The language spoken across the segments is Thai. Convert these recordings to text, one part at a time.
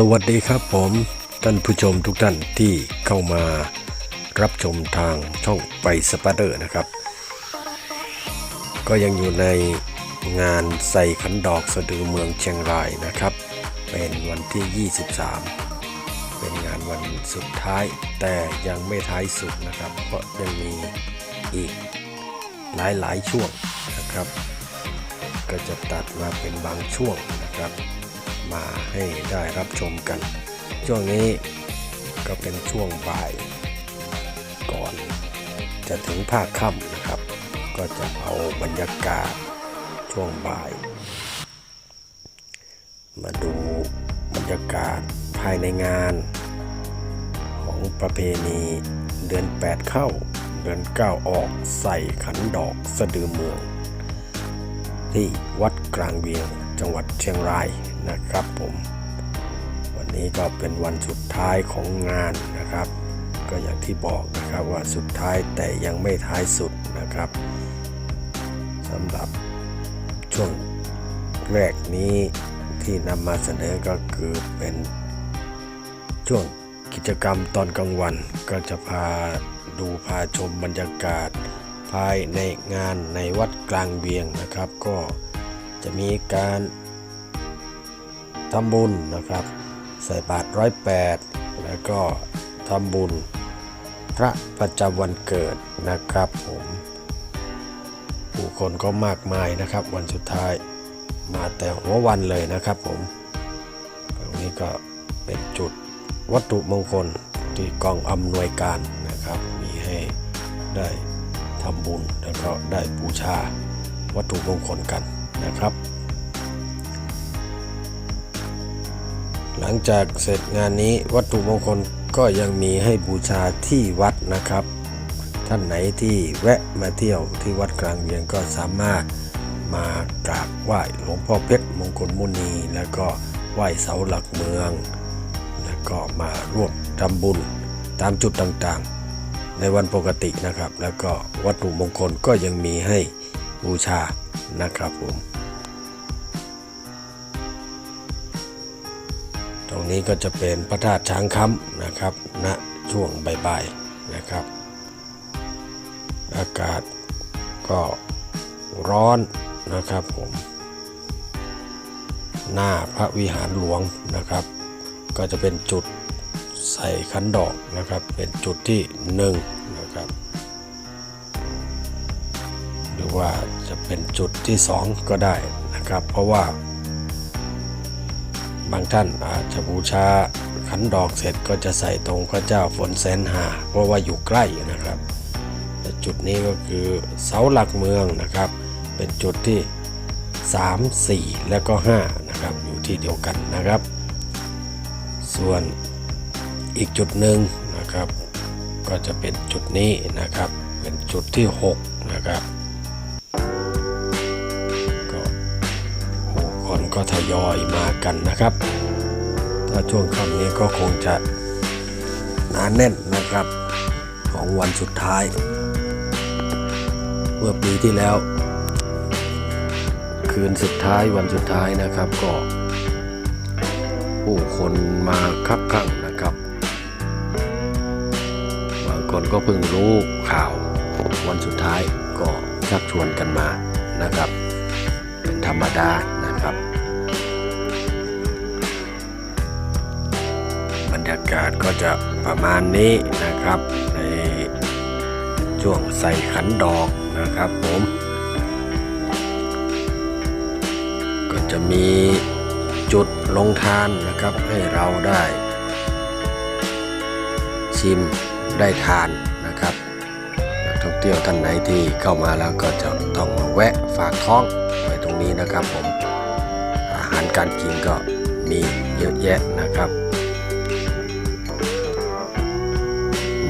สวัสดีครับผมท่านผู้ชมทุกท่านที่เข้ามารับชมทางช่องไปสปาเดอร์นะครับ ก็ยังอยู่ในงานใส่ขันดอกสะดือเมืองเชียงรายนะครับ เป็นวันที่ 23 เป็นงานวันสุดท้ายแต่ยังไม่ท้ายสุดนะครับ เพราะยังมีอีกหลายๆช่วงนะครับ ก็จะตัดมาเป็นบางช่วงนะครับ มาให้ได้รับชมกัน ช่วงนี้ก็เป็นช่วงบ่าย ก่อนจะถึงภาคค่ำนะครับ ก็จะเอาบรรยากาศช่วงบ่าย มาดูบรรยากาศภายในงาน ของประเพณีเดือน 8 เข้าเดือน 9 ออกใส่ขันดอกสะดือเมือง ที่วัดกลางเวียงจังหวัดเชียงราย นะครับผมวันนี้ก็เป็นวันสุดท้ายของงานนะครับ ก็อย่างที่บอกนะครับว่าสุดท้ายแต่ยังไม่ท้ายสุดนะครับสำหรับช่วงแรกนี้ที่นำมาเสนอก็คือเป็นช่วงกิจกรรมตอนกลางวันก็จะพาดูพาชมบรรยากาศภายในงานในวัดกลางเวียงนะครับ ก็จะมีการ ทำบุญนะครับ ใส่บาตรร้อยแปดแล้วก็ทำบุญพระประจำวันเกิดนะครับผมผู้คนก็มากมายนะครับ วันสุดท้ายมาแต่หัววันเลยนะครับผมตรงนี้ก็เป็นจุดวัตถุมงคลที่กองอำนวยการนะครับ มีให้ได้ทำบุญแล้วก็ได้บูชาวัตถุมงคลกันนะครับ ลังจากเสร็จงานนี้วัตถุมงคลก็ยังมีให้บูชาที่วัดนะครับ ท่านไหนที่แวะมาเที่ยวที่วัดกลางเวียงก็สามารถมากราบไหว้หลวงพ่อเพชรมงคลมุนี แล้วก็ไหว้เสาหลักเมือง แล้วก็มาร่วมทำบุญตามจุดต่างๆ ในวันปกตินะครับ แล้วก็วัตถุมงคลก็ยังมีให้บูชานะครับผม รงนี้ก็จะเป็นพระธาตุช้างค้ำนะครับณช่วงบ่ายๆนะครับ อากาศก็ร้อนนะครับผม หน้าพระวิหารหลวงนะครับ ก็จะเป็นจุดใส่ขันดอกนะครับ เป็นจุดที่หนึ่งนะครับหรือว่าจะเป็นจุดที่สองก็ได้นะครับ เพราะว่า ท่านอาจจะบูชาขันดอกเสร็จก็จะใส่ตรงพระเจ้าฝนแสนหา เพราะว่าอยู่ใกล้นะครับแต่จุดนี้ก็คือเสาหลักเมืองนะครับ เป็นจุดที่ 3 4 และก็5นะครับอยู่ที่เดียวกันนะครับ ส่วนอีกจุดหนึ่งนะครับ ก็จะเป็นจุดนี้นะครับ เป็นจุดที่6นะครับก็ผู้คนก็ทยอยมากันนะครับ ถ้าช่วงค่ำนี้ก็คงจะหนาแน่นนะครับ ของวันสุดท้าย เมื่อปีที่แล้ว คืนสุดท้ายวันสุดท้ายนะครับก็ ผู้คนมาคับข้างนะครับบางคนก็เพิ่งรู้ข่าววันสุดท้ายก็ชักชวนกันมานะครับ เป็นธรรมดานะครับ กาศก็จะประมาณนี้นะครับ ในช่วงใส่ขันดอกนะครับผม ก็จะมีจุดลงทานนะครับให้เราได้ ชิมได้ทานนะครับนักท่องเที่ยวท่านไหนที่เข้ามาแล้วก็จะต้องมาแวะฝากท้องไว้ตรงนี้นะครับผม อาหารการกินก็มีเยอะแยะนะครับ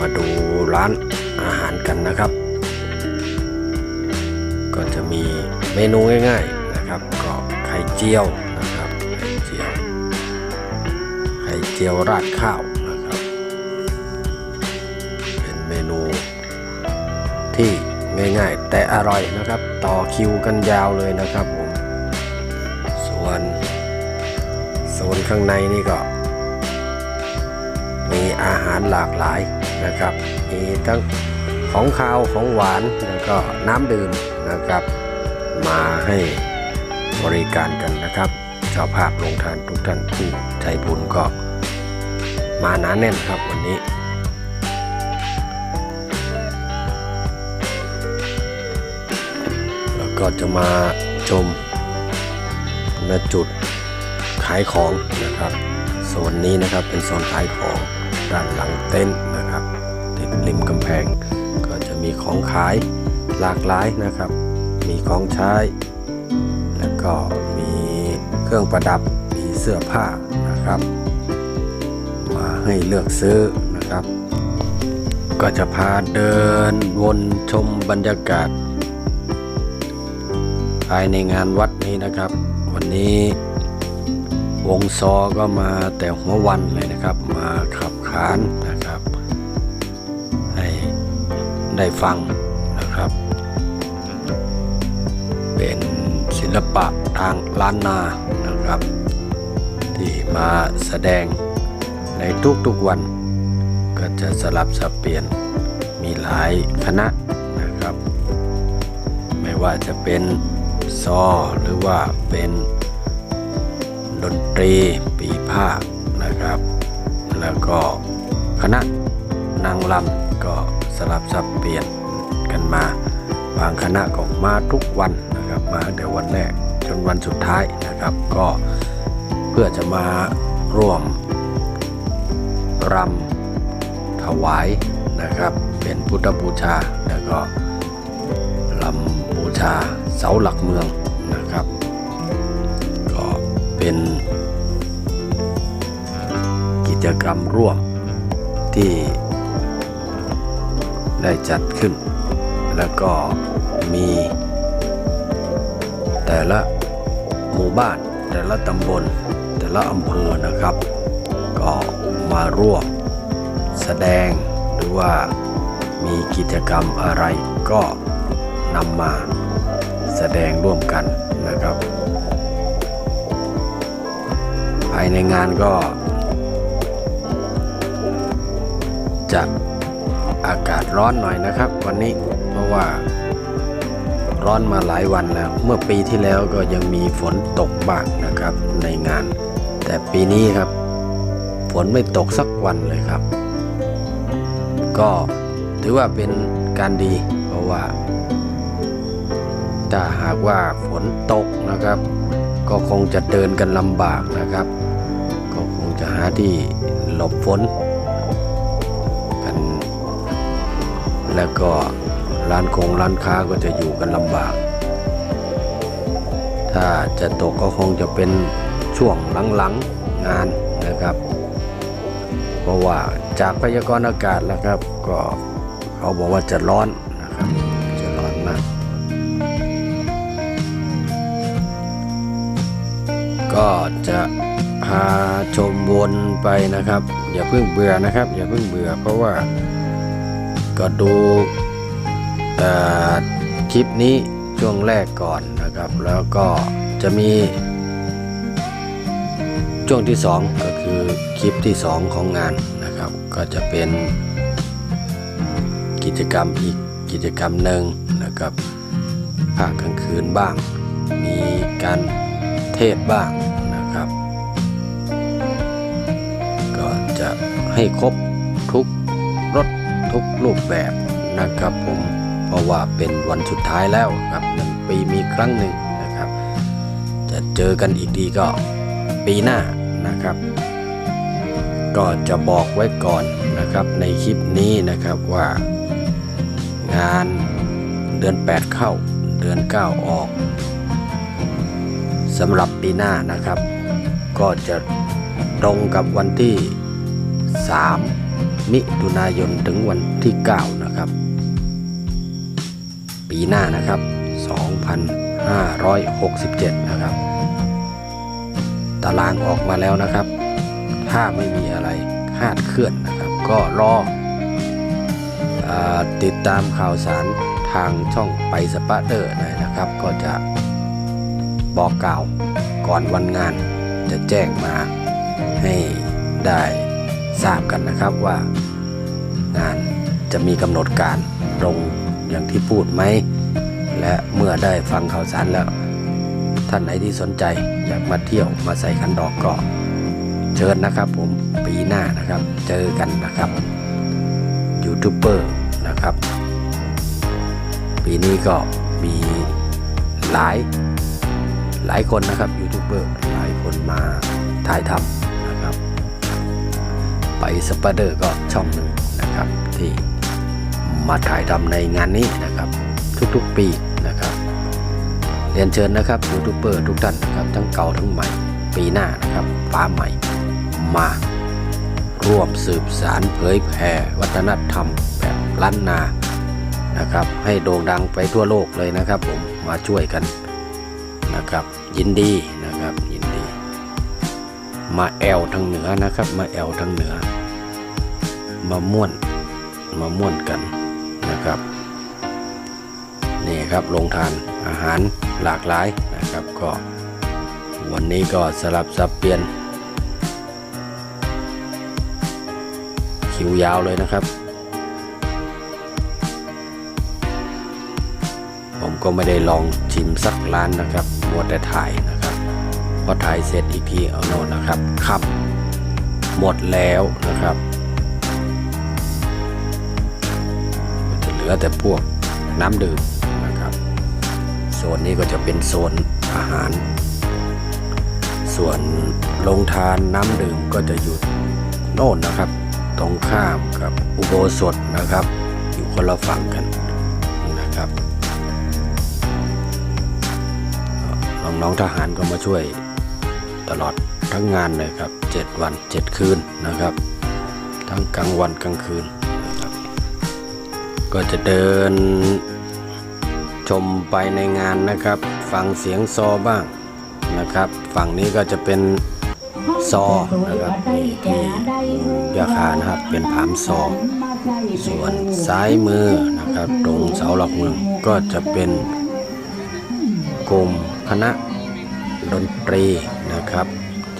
มาดูร้านอาหารกันนะครับ ก็จะมีเมนูง่ายๆนะครับ ก็ไข่เจียวนะครับไข่เจียวไข่เจียวราดข้าวนะครับ เป็นเมนูที่ง่ายๆ แต่อร่อยนะครับ ต่อคิวกันยาวเลยนะครับผมส่วนโซนข้างในนี่ก็ มีอาหารหลากหลาย นะครับมีทั้งของคาวของหวานแล้วก็น้ำดื่มนะครับ มาให้บริการกันนะครับเจ้าภาพลงทานทุกท่านผู้ใจบุญก็มาหนาแน่นครับวันนี้แล้วก็จะมาชมณจุดขายของนะครับโซนนี้นะครับเป็นโซนขายของ ด้านหลังเต็นท์นะครับ ติดริมกำแพง ก็จะมีของขายหลากหลายนะครับ มีของใช้ แล้วก็มีเครื่องประดับ มีเสื้อผ้านะครับ มาให้เลือกซื้อนะครับ ก็จะพาเดินวนชมบรรยากาศ ภายในงานวัดนี้นะครับ วันนี้วงซอก็มาแต่หัววันเลยนะครับ มาขับ ขานนะครับ ให้ได้ฟังนะครับ เป็นศิลปะทางล้านนานะครับ ที่มาแสดงในทุกๆวัน ก็จะสลับสับเปลี่ยนมีหลายคณะนะครับ ไม่ว่าจะเป็นซอหรือว่าเป็นดนตรีปีภาคนะครับ แล้วก็คณะนางลำก็สลับสับเปลี่ยนกันมา บางคณะก็มาทุกวันนะครับ มาตั้งแต่วันแรกจนวันสุดท้ายนะครับ ก็เพื่อจะมาร่วมรำถวายนะครับ เป็นพุทธบูชาแล้วก็ลำบูชาเสาหลักเมืองนะครับ ก็เป็น จกรรมร่วมที่ได้จัดขึ้น แล้วก็มีแต่ละหมู่บ้าน แต่ละตำบล แต่ละอำเภอนะครับ ก็มาร่วมแสดงหรือว่ามีกิจกรรมอะไรก็นำมาแสดงร่วมกันนะครับ ภายในงานก็ จะอากาศร้อนหน่อยนะครับ วันนี้เพราะว่าร้อนมาหลายวันแล้ว เมื่อปีที่แล้วก็ยังมีฝนตกบ้างนะครับในงาน แต่ปีนี้ครับ ฝนไม่ตกสักวันเลยครับ ก็ถือว่าเป็นการดี เพราะว่าถ้าหากว่าฝนตกนะครับ ก็คงจะเดินกันลำบากนะครับ ก็คงจะหาที่หลบฝนกัน แล้วก็ร้านคงร้านค้าก็จะอยู่กันลำบาก ถ้าจะตกก็คงจะเป็นช่วงหลังๆงานนะครับ เพราะว่าจากพยากรณ์อากาศแล้วครับ ก็เขาบอกว่าจะร้อนนะครับจะร้อนมาก ก็จะพาชมวนไปนะครับ อย่าเพิ่งเบื่อนะครับ อย่าเพิ่งเบื่อเพราะว่า ก็ดูคลิปนี้ช่วงแรกก่อนนะครับ แล้วก็จะมี ช่วงที่สองก็คือคลิปที่สองของงานนะครับ ก็จะเป็นกิจกรรมอีกกิจกรรมหนึ่งนะครับภาคกลางคืนบ้าง มีการเทศบ้างนะครับ ก็จะให้ครบ ทุกรูปแบบนะครับผมเพราะว่าเป็นวันสุดท้ายแล้วครับหนึ่งปีมีครั้งหนึ่งนะครับ จะเจอกันอีกทีก็ปีหน้านะครับ ก็จะบอกไว้ก่อนนะครับในคลิปนี้นะครับว่างานเดือน 8 เข้าเดือน 9 ออกสำหรับปีหน้านะครับ ก็จะตรงกับวันที่ 3 มิถุนายนถึงวันที่ 9 นะครับ ปีหน้านะครับ 2567 นะครับ ตารางออกมาแล้วนะครับ ถ้าไม่มีอะไรคาดเคลื่อนนะครับ ก็รออติดตามข่าวสารทางช่องไปสปาเดอร์ได้นะครับ ก็จะบอกกล่าวก่อนวันงานจะแจ้งมาให้ได้ ทราบกันนะครับว่างานจะมีกำหนดการตรงอย่างที่พูดไหม และเมื่อได้ฟังข่าวสารแล้ว ท่านไหนที่สนใจอยากมาเที่ยวมาใส่ขันดอกก็เชิญนะครับผมปีหน้านะครับเจอกันนะครับยูทูบเบอร์นะครับ ปีนี้ก็มีหลายหลายคนนะครับยูทูบเบอร์หลายคนมาถ่ายทำ ไปสปาเดอร์ก็ช่องหนึ่งนะครับ ที่มาถ่ายทำในงานนี้นะครับ ทุกๆปีนะครับ เรียนเชิญนะครับยูทูบเบอร์ทุกท่านนะครับทั้งเก่าทั้งใหม่ ปีหน้านะครับฟ้าใหม่ มาร่วมสืบสารเผยแผ่วัฒนธรรมแบบล้านนานะครับ ให้โด่งดังไปทั่วโลกเลยนะครับ ผมมาช่วยกันนะครับ ยินดีนะครับยินดี มาแอลทางเหนือนะครับ มาแอลทางเหนือ มาม่วนมาม่วนกันนะครับนี่ครับโรงทานอาหารหลากหลายนะครับก็วันนี้ก็สลับสับเปลี่ยน คิวยาวเลยนะครับ ผมก็ไม่ได้ลองชิมสักร้านนะครับมัวแต่ถ่ายนะครับพอถ่ายเสร็จอีกทีเอาโน่นนะครับครับ หมดแล้วนะครับ ลือแต่พวกน้ำดื่มนะครับ โซนนี้ก็จะเป็นโซนอาหาร ส่วนโรงทานน้ำดื่มก็จะอยู่โน่นนะครับ ตรงข้ามกับอุโบสถนะครับ อยู่คนละฝั่งกันนะครับน้องๆทหารก็มาช่วยตลอดทั้งงานเลยครับ 7 วัน 7 คืนนะครับ ทั้งกลางวันกลางคืน ก็จะเดินชมไปในงานนะครับ ฟังเสียงซอบ้างนะครับ ฝั่งนี้ก็จะเป็นซอนะครับนี่ที่ยาคานะครับเป็นผามซอ ส่วนซ้ายมือนะครับ ตรงเสาหลักเมืองก็จะเป็นกลุ่มคณะดนตรีนะครับ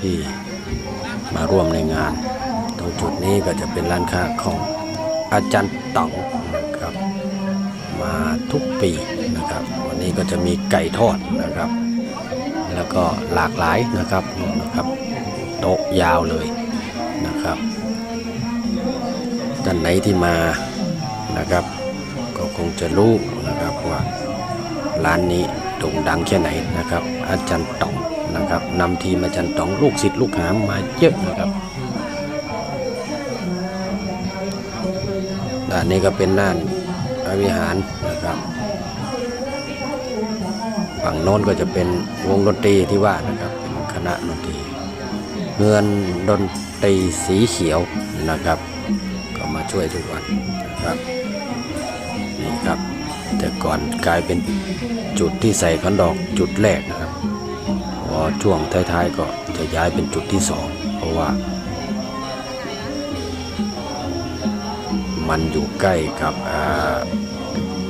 ที่มาร่วมในงาน ตรงจุดนี้ก็จะเป็นร้านค้าของอาจารย์ต๋อง ทุกปีนะครับ วันนี้ก็จะมีไก่ทอดนะครับ แล้วก็หลากหลายนะครับนู่นะครับโต๊ะยาวเลยนะครับท่านไหนที่มานะครับ ก็คงจะรู้นะครับว่าร้านนี้โด่งดังแค่ไหนนะครับ อาจารย์ต๋องนะครับนำทีมอาจารย์ต๋องลูกศิษย์ลูกหามาเยอะนะครับด้านนี้ก็เป็นน่านพระวิหาร งโน้นก็จะเป็นวงดนตรีที่ว่านะครับเป็นคณะดนตรีเงินดนตรีสีเขียวนะครับ ก็มาช่วยทุกวันนะครับนี่ครับแต่ก่อนกลายเป็นจุดที่ใส่ขันดอกจุดแรกนะครับพอช่วงท้ายๆก็จะย้ายเป็นจุดที่สองเพราะว่า มันอยู่ใกล้กับ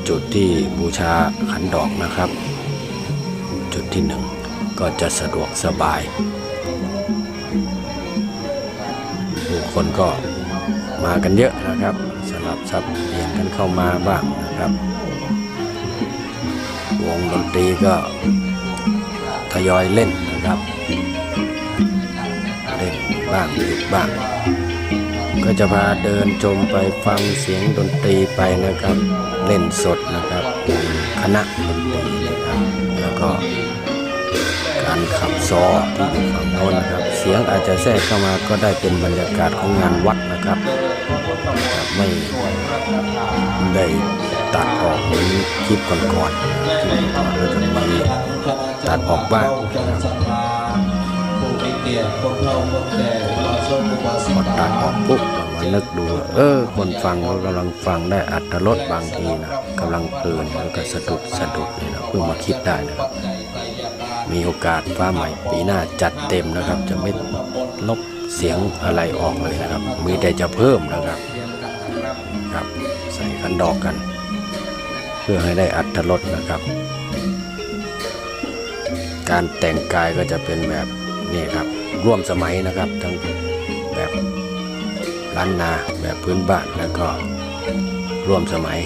จุดที่บูชาขันดอกนะครับ ที่หนึ่งก็จะสะดวกสบาย ผู้คนก็มากันเยอะนะครับสลับซับเปลี่ยนกันเข้ามาบ้างนะครับ วงดนตรีก็ทยอยเล่นนะครับเล่นบ้างหยุดบ้างก็จะพาเดินชมไปฟังเสียงดนตรีไปนะครับ เล่นสดนะครับคณะดน ซอที่อยู่ฝั่งโน้นนะครับ เสียงอาจจะแทรกเข้ามาก็ได้เป็นบรรยากาศของงานวัดนะครับไม่ได้ตัดออกเหมือนคลิปก่อนๆคลิปก่อนๆก็จะมีตัดออกบ้างนะครับพอตัดออกปุ๊บเรามานึกดู เออ คนฟังเขากำลังฟังได้อัตรสบางทีนะกำลังเพลินแล้วก็สะดุดสะดุดเนี่นะเพิ่งมาคิดได้นะครับ มีโอกาสฟ้าใหม่ปีหน้าจัดเต็มนะครับ จะไม่ลบเสียงอะไรออกเลยนะครับ มีแต่จะเพิ่มนะครับครับ ใส่ขันดอกกัน เพื่อให้ได้อัตรสนะครับ การแต่งกายก็จะเป็นแบบนี่ครับร่วมสมัยนะครับ ทั้งแบบล้านนาแบบพื้นบ้านแล้วก็ร่วมสมัย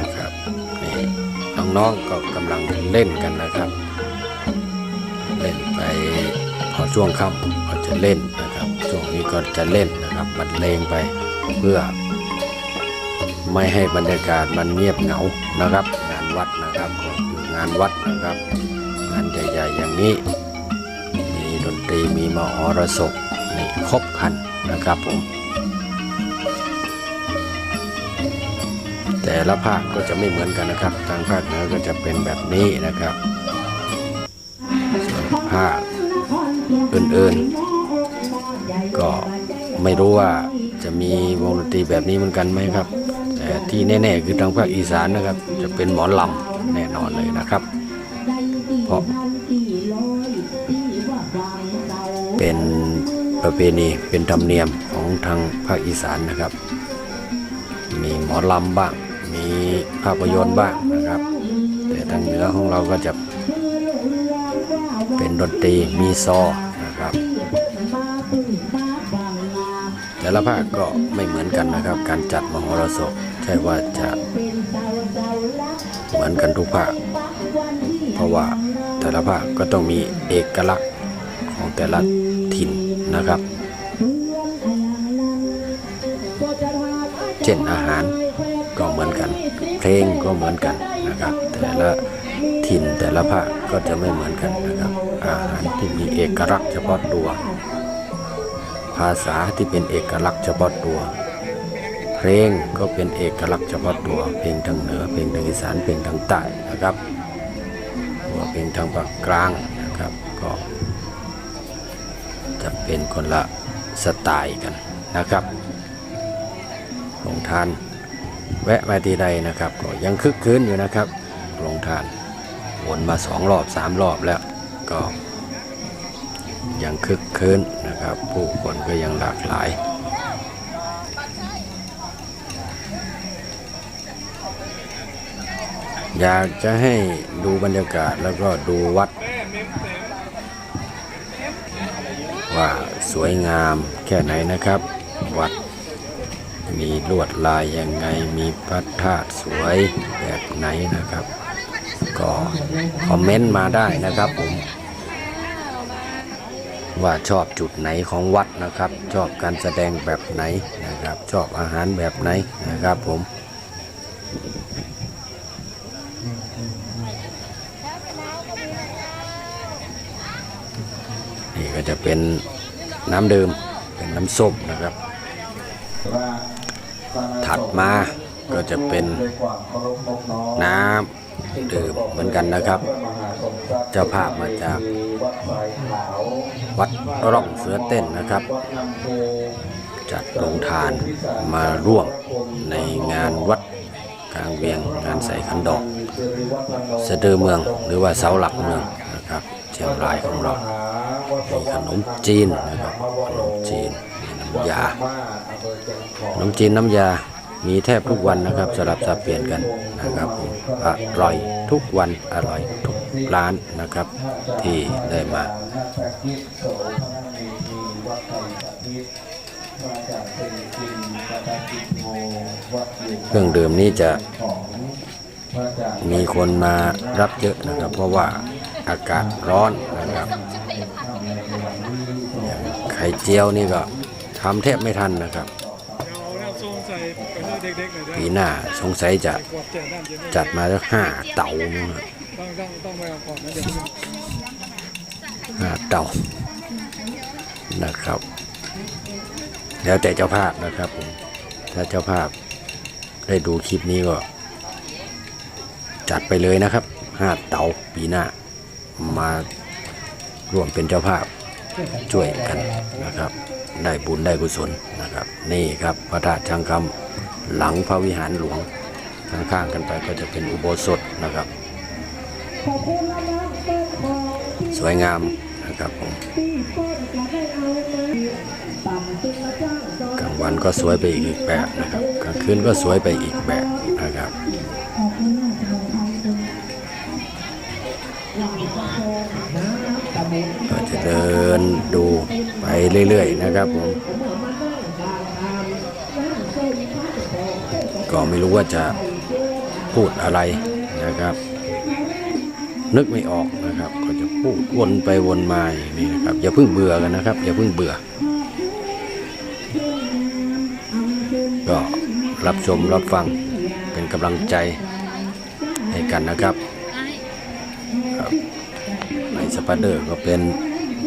นะครับนี่น้องๆก็กำลังเล่นกันนะครับ ไปพอช่วงค่ำก็จะเล่นนะครับ ช่วงนี้ก็จะเล่นนะครับบรรเลงไปเพื่อ ไม่ให้บรรยากาศมันเงียบเหงานะครับ งานวัดนะครับก็คืองานวัดนะครับ งานใหญ่ๆอย่างนี้ มีดนตรีมีมหรสพนี่ครบครันนะครับผมแต่ละภาคก็จะไม่เหมือนกันนะครับ ทางภาคเหนือก็จะเป็นแบบนี้นะครับาอื่นๆ ก็ไม่รู้ว่าจะมีวงดนตรีแบบนี้เหมือนกันไหมครับ แต่ที่แน่ๆคือทางภาคอีสานนะครับ จะเป็นหมอลำแน่นอนเลยนะครับ เพราะเป็นประเพณีเป็นธรรมเนียมของทางภาคอีสานนะครับ มีหมอลำบ้าง มีภาพยนตร์บ้างนะครับ แต่ทางเหนือของเราก็จะ เป็นดนตรีมีซอนะครับ แต่ละภาคก็ไม่เหมือนกันนะครับ การจัดมหรสพใช่ว่าจะเหมือนกันทุกภาค เพราะว่าแต่ละภาคก็ต้องมีเอกลักษณ์ของแต่ละถิ่นนะครับ เช่นอาหารก็เหมือนกัน เพลงก็เหมือนกันนะครับ แต่ละ ถิ่นแต่ละภาคก็จะไม่เหมือนกันนะครับ อาหารที่มีเอกลักษณ์เฉพาะตัว ภาษาที่เป็นเอกลักษณ์เฉพาะตัว เพลงก็เป็นเอกลักษณ์เฉพาะตัว เพลงทางเหนือเพลงทางอีสานเพลงทางใต้นะครับว่าเพลงทางภาคกลางนะครับก็จะเป็นคนละสไตล์กันนะครับลงทานแวะมาทีใดนะครับก็ยังคึกคืนอยู่นะครับลงทาน วนมาสองรอบสามรอบแล้วก็ยังคึกคืนนะครับ ผู้คนก็ยังหลากหลาย อยากจะให้ดูบรรยากาศแล้วก็ดูวัด ว่าสวยงามแค่ไหนนะครับ วัดมีลวดลายยังไงมีพระธาตุสวยแบบไหนนะครับ ก็คอมเมนต์มาได้นะครับผม ว่าชอบจุดไหนของวัดนะครับ ชอบการแสดงแบบไหนนะครับ ชอบอาหารแบบไหนนะครับผมนี่ก็จะเป็นน้ำเดื่มเป็นน้ำส้มนะครับ ถัดมาก็จะเป็นน้ำ ดื่มเหมือนกันนะครับ เจ้าภาพมาจากวัดร่องเสือเต้นนะครับ จัดโรงทานมาร่วมในงานวัดกลางเวียงงานใส่ขันดอกเสดือเมืองหรือว่าเสาหลักเมืองนะครับเชียงรายของเรามีขนมจีนนะครับขนมจีนน้ำยาขนมจีนน้ำยา มีแทบทุกวันนะครับสลับสับเปลี่ยนกันนะครับอร่อยทุกวันอร่อยทุกร้านนะครับ ที่ได้มาเครื่องดื่มนี้จะมีคนมารับเยอะนะครับ เพราะว่าอากาศร้อนนะครับไข่เจียวนี่ก็ทำแทบไม่ทันนะครับ ปให้เด็กๆหน่อยได้ปีหน้าสงสัยจะกวาดแจกน้ำเย็นจัดมาสักห้าเต่ามั้งครับต้องต้องต้องไปเอาก่อนนะเดี๋ยวมันห้าเต่านะครับ แล้วแต่เจ้าภาพนะครับผมถ้าเจ้าภาพได้ดูคลิปนี้ก็ จัดไปเลยนะครับห้าเตาปีหน้ามาร่วมเป็นเจ้าภาพ ช่วยกันนะครับ ได้บุญได้กุศลนะครับ นี่ครับพระธาตุช่างคำหลังพระวิหารหลวงข้างๆกันไปก็จะเป็นอุโบสถนะครับ สวยงามนะครับผมกลางวันก็สวยไปอีกแบบนะครับกลางคืนก็สวยไปอีกแบบนะครับ เดินดูไปเรื่อยๆนะครับผมก็ไม่รู้ว่าจะพูดอะไรนะครับ นึกไม่ออกนะครับ ก็จะพูดวนไปวนมาอย่างนี้นะครับ อย่าเพิ่งเบื่อกันนะครับ อย่าเพิ่งเบื่อ ก็รับชมรับฟังเป็นกำลังใจให้กันนะครับในสปาเดอร์ก็เป็น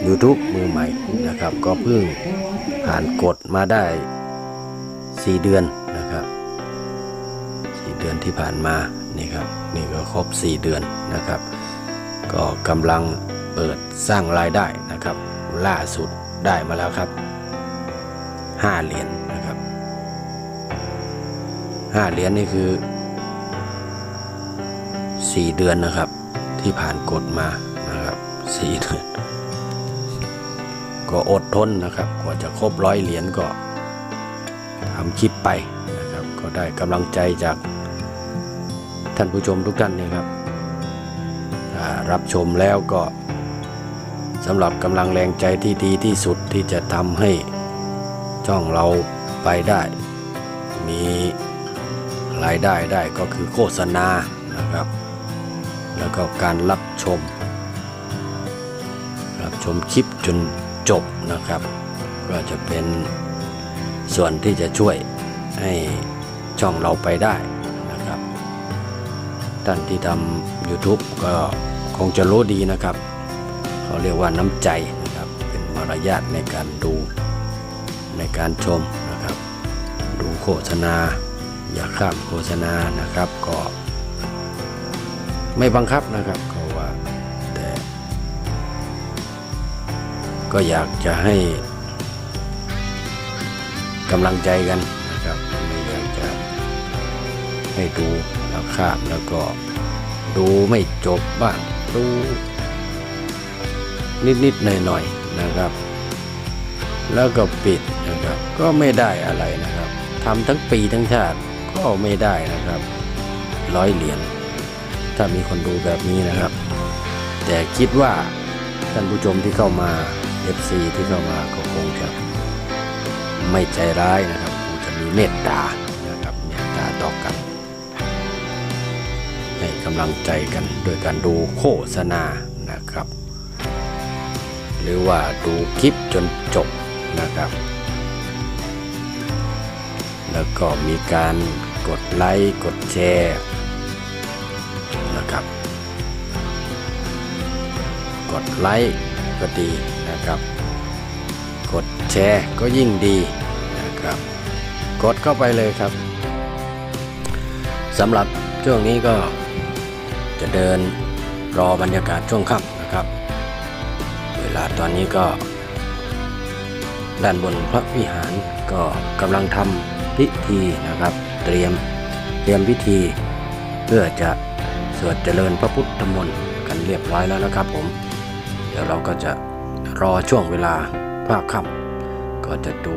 YouTube มือใหม่นะครับ ก็เพิ่งผ่านกฎมาได้ 4 เดือนนะครับ 4 เดือนที่ผ่านมานี่ครับนี่ก็ครบ 4 เดือนนะครับ ก็กำลังเปิดสร้างรายได้นะครับ ล่าสุดได้มาแล้วครับ 5 เหรียญนะครับ 5 เหรียญนี่คือ 4 เดือนนะครับที่ผ่านกฎมานะครับ 4 เดือน ก็อดทนนะครับกว่าจะครบร้อยเหรียญก็ทำคลิปไปนะครับ ก็ได้กำลังใจจากท่านผู้ชมทุกท่านนะครับรับชมแล้วก็สำหรับกำลังแรงใจที่ดีที่สุดที่จะทำให้ช่องเราไปได้ มีรายได้ได้ก็คือโฆษณานะครับ แล้วก็การรับชม รับชมคลิปจน จบนะครับ ก็จะเป็นส่วนที่จะช่วยให้ช่องเราไปได้นะครับ ท่านที่ทำ YouTube ก็คงจะรู้ดีนะครับ เขาเรียกว่าน้ำใจนะครับ เป็นมารยาทในการดูในการชมนะครับ ดูโฆษณา อย่าข้ามโฆษณานะครับก็ไม่บังคับนะครับ ก็อยากจะให้กำลังใจกันนะครับไม่อยากจะให้ดูแล้วข้ามแล้วก็ดูไม่จบบ้างดูนิดๆหน่อยๆนะครับ แล้วก็ปิดนะครับ ก็ไม่ได้อะไรนะครับทำทั้งปีทั้งชาติก็ไม่ได้นะครับร้อยเหรียญถ้ามีคนดูแบบนี้นะครับ แต่คิดว่าท่านผู้ชมที่เข้ามา FC ที่เข้ามาก็คงจะไม่ใจร้ายนะครับคงจะมีเมตตานะครับเมตตาต่อกัน ให้กำลังใจกันโดยการดูโฆษณานะครับ หรือว่าดูคลิปจนจบนะครับ แล้วก็มีการกดไลค์กดแชร์นะครับ กดไลค์ก็ดี นะครับ กดแชร์ก็ยิ่งดีนะครับ กดเข้าไปเลยครับสำหรับช่วงนี้ก็จะเดินรอบรรยากาศช่วงค่ำนะครับ เวลาตอนนี้ก็ ด้านบนพระวิหารก็กำลังทำพิธีนะครับ เตรียมเตรียมพิธีเพื่อจะสวดเจริญพระพุทธมนต์กันเรียบร้อยแล้วนะครับผม เดี๋ยวเราก็จะ รอช่วงเวลาภาคค่ำก็จะดู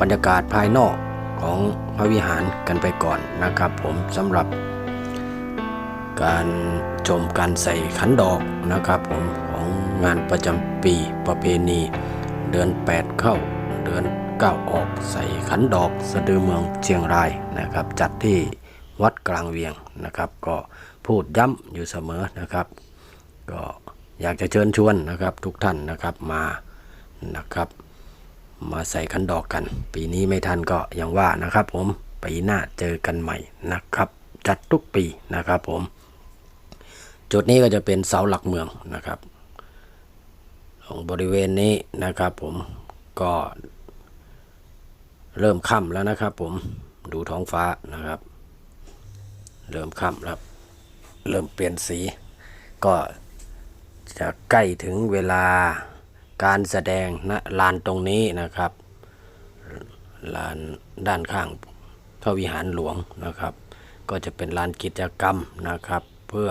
บรรยากาศภายนอกของพระวิหารกันไปก่อนนะครับผมสำหรับ การชมการใส่ขันดอกนะครับผมของงานประจำปีประเพณี เดือน 8 เข้าเดือน 9 ออกใส่ขันดอกสะดือเมืองเชียงรายนะครับ จัดที่วัดกลางเวียงนะครับ ก็พูดย้ำอยู่เสมอนะครับ ก็ อยากจะเชิญชวนนะครับทุกท่านนะครับมานะครับ มาใส่ขันดอกกัน ปีนี้ไม่ทันก็ยังว่านะครับ ผมปีหน้าเจอกันใหม่นะครับ จัดทุกปีนะครับผม จุดนี้ก็จะเป็นเสาหลักเมืองนะครับของบริเวณนี้นะครับ ผมก็เริ่มค่ำแล้วนะครับ ผมดูท้องฟ้านะครับ เริ่มค่ำแล้วเริ่มเปลี่ยนสีก็ จะใกล้ถึงเวลาการแสดงณลานตรงนี้นะครับลานด้านข้างพระวิหารหลวงนะครับ ก็จะเป็นลานกิจกรรมนะครับ เพื่อ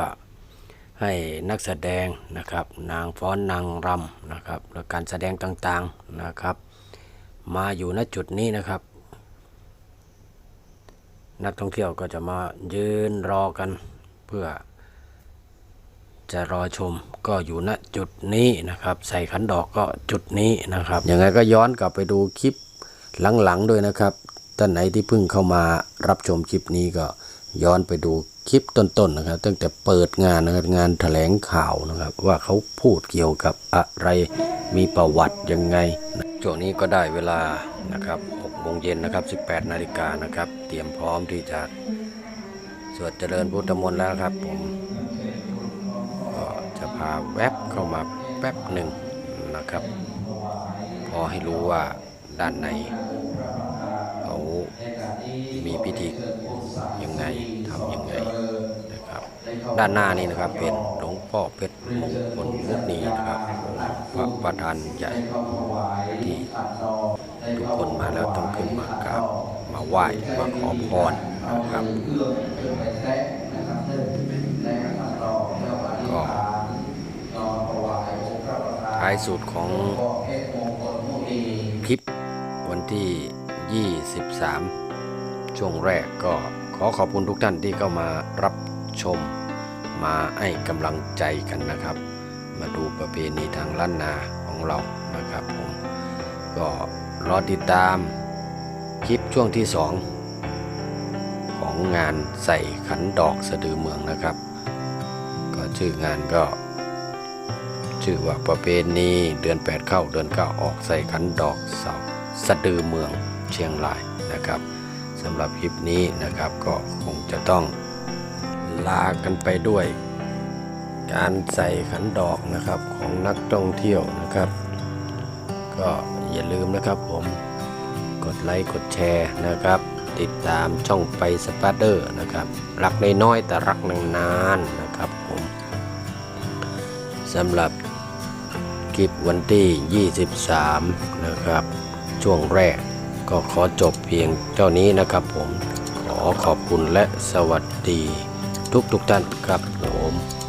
ให้นักแสดงนะครับ นางฟ้อนนางรำนะครับและการแสดงต่างๆนะครับ มาอยู่ณจุดนี้นะครับ นักท่องเที่ยวก็จะมายืนรอกันเพื่อ จะรอชมก็อยู่ณจุดนี้นะครับ ใส่ขันดอกก็จุดนี้นะครับยังไงก็ย้อนกลับไปดูคลิปหลังๆด้วยนะครับท่านไหนที่เพิ่งเข้ามารับชมคลิปนี้ก็ย้อนไปดูคลิปต้นๆนะครับตั้งแต่เปิดงานนะครับงานแถลงข่าวนะครับ ว่าเขาพูดเกี่ยวกับอะไรมีประวัติยังไงช่วงนี้ก็ได้เวลานะครับ6โมงเย็นนะครับ 18 นาฬิกานะครับ เตรียมพร้อมที่จะสวดเจริญพุทธมนต์แล้วครับผม พาแวบเข้ามาแป๊บหนึ่งนะครับ พอให้รู้ว่าด้านในเขามีพิธียังไงทำยังไงนะครับ ด้านหน้านี่นะครับเป็นหลวงพ่อเพชรมงคลมุนีนะครับพระประธานใหญ่ที่ทุกคนมาแล้วต้องขึ้นมากราบมาไหว้มาขอพรนะครับายสุดของคลิปวันที่ 23 ช่วงแรกก็ขอขอบคุณทุกท่านที่เข้ามารับชม มาให้กำลังใจกันนะครับ มาดูประเพณีทางล้านนาของเรานะครับผมก็รอติดตามคลิปช่วงที่ 2 ของงานใส่ขันดอกสะดือเมืองนะครับ ก็ชื่องานก็ ชื่อว่าประเพณีเดือน 8 เข้าเดือน9ออกใส่ขันดอกเสาสะดือเมืองเชียงรายนะครับสำหรับคลิปนี้นะครับก็คงจะต้องลากันไปด้วย การใส่ขันดอกนะครับของนักท่องเที่ยวนะครับ ก็อย่าลืมนะครับผมกดไลค์กดแชร์นะครับ ติดตามช่องไปสปาร์เดอร์นะครับรักน้อยๆแต่รักนานๆนะครับผมสำหรับ คลิปวันที่ 23 นะครับ ช่วงแรกก็ขอจบเพียงเท่านี้นะครับผม ขอขอบคุณและสวัสดีทุกทุกท่านครับผม